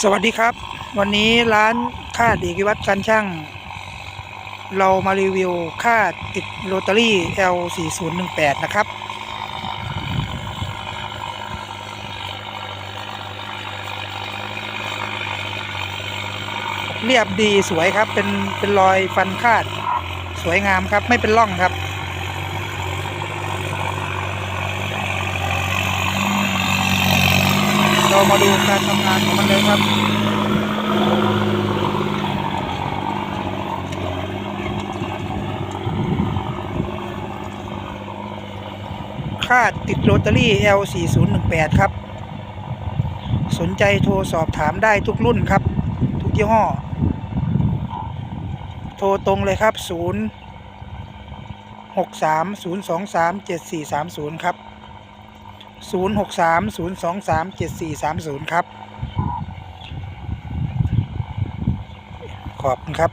สวัสดีครับ วันนี้ร้านค่าดเอกวัตรการช่าง เรามารีวิวค่าติดโรตารี่ L4018 นะครับ เรียบดีสวยครับเป็นเป็นรอยฟันคาด สวยงามครับไม่เป็นร่องครับ เรา มาดูการทำงานของมันเลยครับค่าติดโรตารี่ L4018 ครับ สนใจโทรสอบถามได้ทุกรุ่นครับ ทุกยี่ห้อ โทรตรงเลยครับ 0 6 3 0 2 3 7 4 3 0 ครับ 0 6 3 0 2 3 7 4 3 0 ครับ ขอบคุณครับ